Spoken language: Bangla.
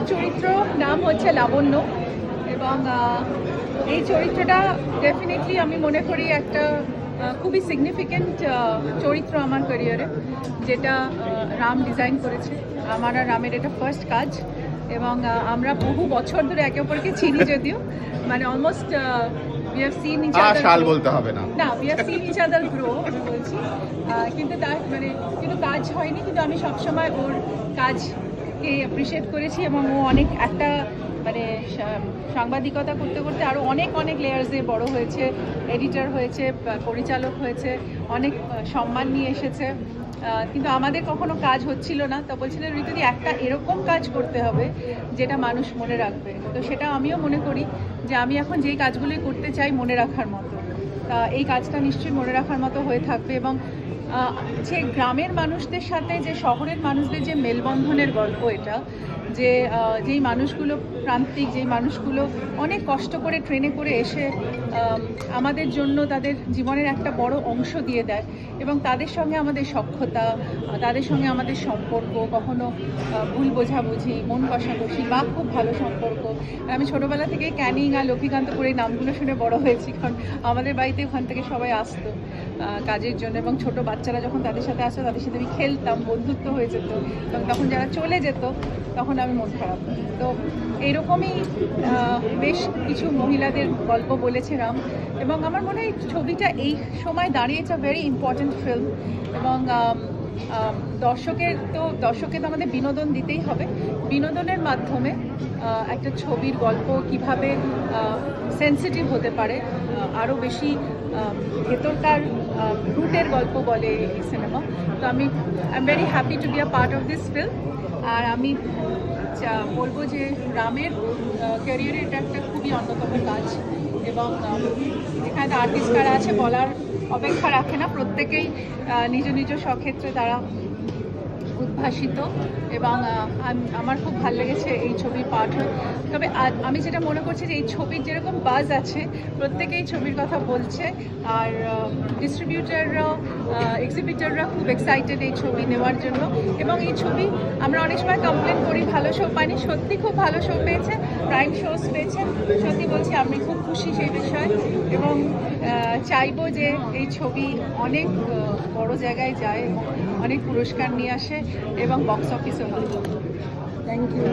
আমার চরিত্র নাম হচ্ছে লাবণ্য এবং এই চরিত্রটা ডেফিনেটলি আমি মনে করি একটা খুবই সিগনিফিক্যান্ট চরিত্র আমার ক্যারিয়ারে যেটা রাম ডিজাইন করেছে। আমার আর রামের এটা ফার্স্ট কাজ এবং আমরা বহু বছর ধরে একে অপরকে চিনি যদিও মানে অলমোস্ট সাল বলতে হবে না। আমি বলছি। কিন্তু তার মানে কিন্তু কাজ হয়নি কিন্তু আমি সবসময় ওর কাজকে অ্যাপ্রিসিয়েট করেছি এবং ও অনেক একটা মানে সাংবাদিকতা করতে করতে আরও অনেক অনেক লেয়ার্সে বড় হয়েছে এডিটর হয়েছে পরিচালক হয়েছে, অনেক সম্মান নিয়ে এসেছে। কিন্তু আমাদের কখনো কাজ হচ্ছিল না। তো বলছিলেন ঋতুদি, একটা এরকম কাজ করতে হবে যেটা মানুষ মনে রাখবে। তো সেটা আমিও মনে করি যে আমি এখন যেই কাজগুলোই করতে চাই মনে রাখার মতো। তা এই কাজটা নিশ্চয়ই মনে রাখার মতো হয়ে থাকবে এবং যে গ্রামের মানুষদের সাথে, যে শহরের মানুষদের যে মেলবন্ধনের গল্প এটা, যে যেই মানুষগুলো প্রান্তিক, যেই মানুষগুলো অনেক কষ্ট করে ট্রেনে করে এসে আমাদের জন্য তাদের জীবনের একটা বড় অংশ দিয়ে দেয় এবং তাদের সঙ্গে আমাদের সক্ষতা তাদের সঙ্গে আমাদের সম্পর্ক, কখনো ভুল বোঝাবুঝি, মন কষাকষি বা খুব ভালো সম্পর্ক। আমি ছোটোবেলা থেকে ক্যানিং আর লক্ষ্মীকান্তপুর এই নামগুলো শুনে বড় হয়েছি, কারণ আমাদের বাড়িতে ওখান থেকে সবাই আসতো কাজের জন্য এবং ছোট বাচ্চারা যখন তাদের সাথে আসতো তাদের সাথে আমি খেলতাম বন্ধুত্ব হয়ে যেত। এবং তখন যারা চলে যেত তখন আমি মন খারাপ। তো এইরকমই আহ, বেশ কিছু মহিলাদের গল্প বলেছিলাম এবং আমার মনে হয় ছবিটা এই সময় দাঁড়িয়েছে ভেরি ইম্পর্ট্যান্ট ফিল্ম এবং দর্শকের তো দর্শককে তো আমাদের বিনোদন দিতেই হবে। বিনোদনের মাধ্যমে একটা ছবির গল্প কীভাবে সেন্সিটিভ হতে পারে আরও বেশি ভেতরকার রুটের গল্প বলে এই সিনেমা তো আমি I am very happy to be a part of this film আর আমি বলব যে রামের ক্যারিয়ারে এটা একটা খুবই অন্যতম কাজ এবং এখানে আর্টিস্ট যারা আছে বলার অপেক্ষা রাখে না। প্রত্যেকেই নিজ নিজ স্বক্ষেত্রে তারা উদ্ভাসিত এবং আমার খুব ভালো লেগেছে এই ছবির পাঠ। তবে আমি যেটা মনে করছি যে এই ছবির যেরকম বাজ আছে, প্রত্যেকেই ছবির কথা বলছে আর ডিস্ট্রিবিউটাররাও এক্সিবিটাররা খুব এক্সাইটেড এই ছবি নেওয়ার জন্য। এবং এই ছবি আমরা অনেক সময় কমপ্লেন করি, ভালো শো পাইনি, সত্যি খুব ভালো শো পেয়েছে প্রাইম শোস পেয়েছে। সত্যি বলছি, আমি খুব খুশি সেই বিষয়ে। এবং চাইব যে এই ছবি অনেক বড় জায়গায় যায়, অনেক পুরস্কার নিয়ে আসে এবং বক্স অফিসও হয়। Thank you